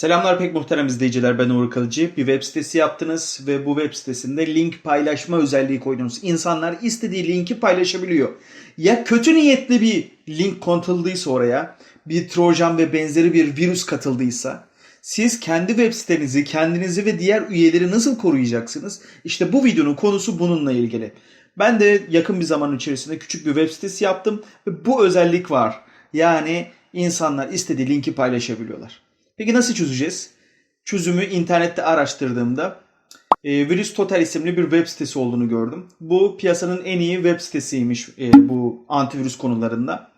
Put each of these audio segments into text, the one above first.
Selamlar pek muhterem izleyiciler ben Uğur Kalıcı. Bir web sitesi yaptınız ve bu web sitesinde link paylaşma özelliği koydunuz. İnsanlar istediği linki paylaşabiliyor. Ya kötü niyetli bir link kontulduysa oraya, bir trojan ve benzeri bir virüs katıldıysa siz kendi web sitenizi, kendinizi ve diğer üyeleri nasıl koruyacaksınız? İşte bu videonun konusu bununla ilgili. Ben de yakın bir zaman içerisinde küçük bir web sitesi yaptım ve bu özellik var. Yani insanlar istediği linki paylaşabiliyorlar. Peki nasıl çözeceğiz? Çözümü internette araştırdığımda e, Virüs Total isimli bir web sitesi olduğunu gördüm. Bu piyasanın en iyi web sitesiymiş e, bu antivirüs konularında.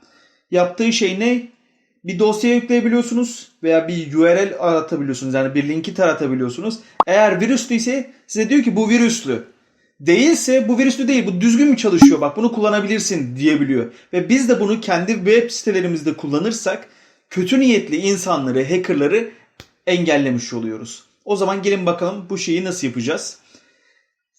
Yaptığı şey ne? Bir dosya yükleyebiliyorsunuz veya bir URL aratabiliyorsunuz. Yani bir linki taratabiliyorsunuz. Eğer virüslüyse size diyor ki bu virüslü. Değilse bu virüslü değil bu düzgün mü çalışıyor bak bunu kullanabilirsin diyebiliyor. Ve biz de bunu kendi web sitelerimizde kullanırsak kötü niyetli insanları, hackerları engellemiş oluyoruz. O zaman gelin bakalım bu şeyi nasıl yapacağız.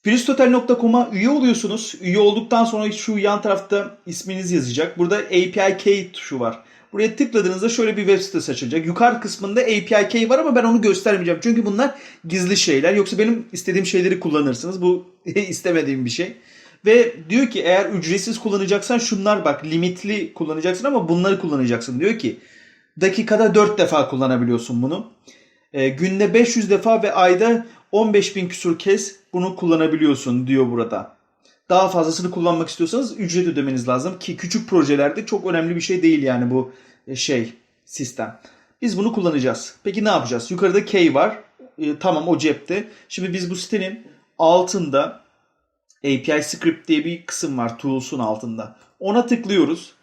Virüstotal.com'a üye oluyorsunuz. Üye olduktan sonra şu yan tarafta isminiz yazacak. Burada API Key tuşu var. Buraya tıkladığınızda şöyle bir web sitesi açılacak. Yukarı kısmında API Key var ama ben onu göstermeyeceğim. Çünkü bunlar gizli şeyler. Yoksa benim istediğim şeyleri kullanırsınız. Bu istemediğim bir şey. Ve diyor ki eğer ücretsiz kullanacaksan şunlar bak limitli kullanacaksın ama bunları kullanacaksın. Diyor ki dakikada 4 defa kullanabiliyorsun bunu. E, günde 500 defa ve ayda 15 bin küsur kez bunu kullanabiliyorsun diyor burada. Daha fazlasını kullanmak istiyorsanız ücret ödemeniz lazım ki küçük projelerde çok önemli bir şey değil yani bu e, şey sistem. Biz bunu kullanacağız. Peki ne yapacağız? Yukarıda key var. E, tamam o cepte. Şimdi biz bu sitenin altında API script diye bir kısım var tools'un altında. Ona tıklıyoruz.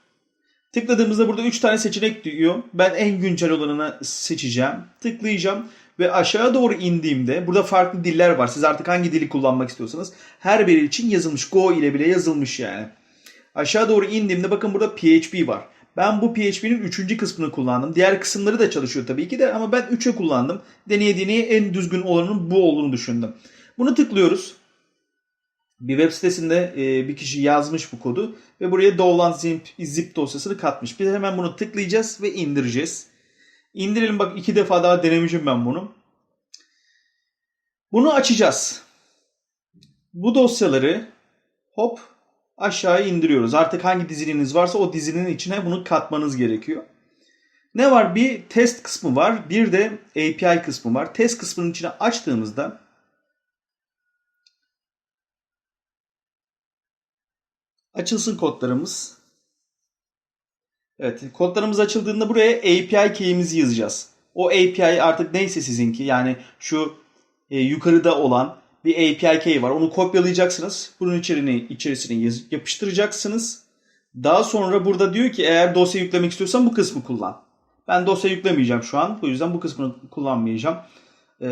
Tıkladığımızda burada 3 tane seçenek diyor. Ben en güncel olanını seçeceğim. Tıklayacağım ve aşağı doğru indiğimde burada farklı diller var. Siz artık hangi dili kullanmak istiyorsanız her biri için yazılmış. Go ile bile yazılmış yani. Aşağı doğru indiğimde bakın burada PHP var. Ben bu PHP'nin 3. kısmını kullandım. Diğer kısımları da çalışıyor tabii ki de ama ben 3'e kullandım. Deneye deneye en düzgün olanın bu olduğunu düşündüm. Bunu tıklıyoruz. Bir web sitesinde e, bir kişi yazmış bu kodu ve buraya download zip, zip dosyasını katmış. Biz hemen bunu tıklayacağız ve indireceğiz. İndirelim bak iki defa daha denemişim ben bunu. Bunu açacağız. Bu dosyaları hop aşağıya indiriyoruz. Artık hangi diziliniz varsa o dizinin içine bunu katmanız gerekiyor. Ne var? Bir test kısmı var. Bir de API kısmı var. Test kısmının içine açtığımızda Açılsın kodlarımız. Evet kodlarımız açıldığında buraya API key'imizi yazacağız. O API artık neyse sizinki yani şu e, yukarıda olan bir API key var. Onu kopyalayacaksınız. Bunun içerisine, içerisine yaz- yapıştıracaksınız. Daha sonra burada diyor ki eğer dosya yüklemek istiyorsan bu kısmı kullan. Ben dosya yüklemeyeceğim şu an. Bu yüzden bu kısmını kullanmayacağım. E,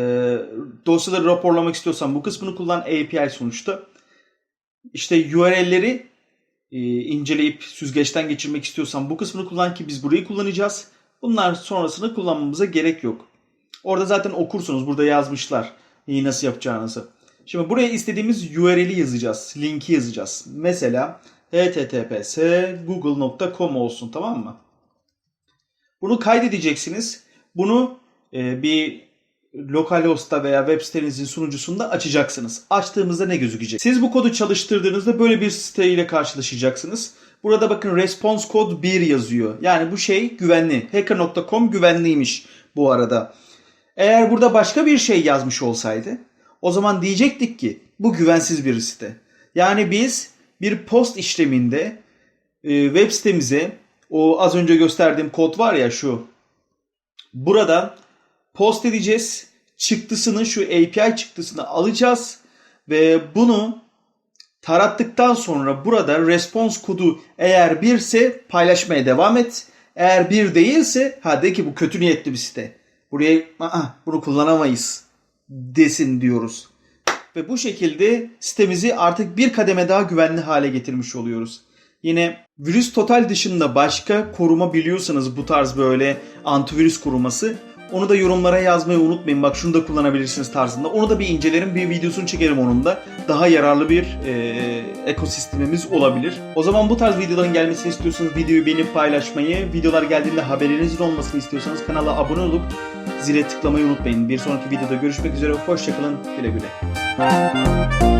dosyaları raporlamak istiyorsan bu kısmını kullan. API sonuçta. İşte URL'leri e, inceleyip süzgeçten geçirmek istiyorsan bu kısmını kullan ki biz burayı kullanacağız. Bunlar sonrasını kullanmamıza gerek yok. Orada zaten okursunuz. Burada yazmışlar neyi nasıl yapacağınızı. Şimdi buraya istediğimiz URL'i yazacağız. Linki yazacağız. Mesela https google.com olsun tamam mı? Bunu kaydedeceksiniz. Bunu e, bir localhost'ta veya web sitenizin sunucusunda açacaksınız. Açtığımızda ne gözükecek? Siz bu kodu çalıştırdığınızda böyle bir siteyle karşılaşacaksınız. Burada bakın response code 1 yazıyor. Yani bu şey güvenli. Hacker.com güvenliymiş bu arada. Eğer burada başka bir şey yazmış olsaydı o zaman diyecektik ki bu güvensiz bir site. Yani biz bir post işleminde e, web sitemize o az önce gösterdiğim kod var ya şu. Buradan post edeceğiz. Çıktısını şu API çıktısını alacağız ve bunu tarattıktan sonra burada response kodu eğer birse paylaşmaya devam et. Eğer bir değilse ha de ki bu kötü niyetli bir site. Buraya Aa, bunu kullanamayız desin diyoruz. Ve bu şekilde sitemizi artık bir kademe daha güvenli hale getirmiş oluyoruz. Yine virüs total dışında başka koruma biliyorsanız bu tarz böyle antivirüs koruması onu da yorumlara yazmayı unutmayın. Bak şunu da kullanabilirsiniz tarzında. Onu da bir incelerim, bir videosunu çekerim onun da. Daha yararlı bir e, ekosistemimiz olabilir. O zaman bu tarz videoların gelmesini istiyorsanız videoyu beğenip paylaşmayı, videolar geldiğinde haberinizin olmasını istiyorsanız kanala abone olup zile tıklamayı unutmayın. Bir sonraki videoda görüşmek üzere. Hoşçakalın. Güle güle.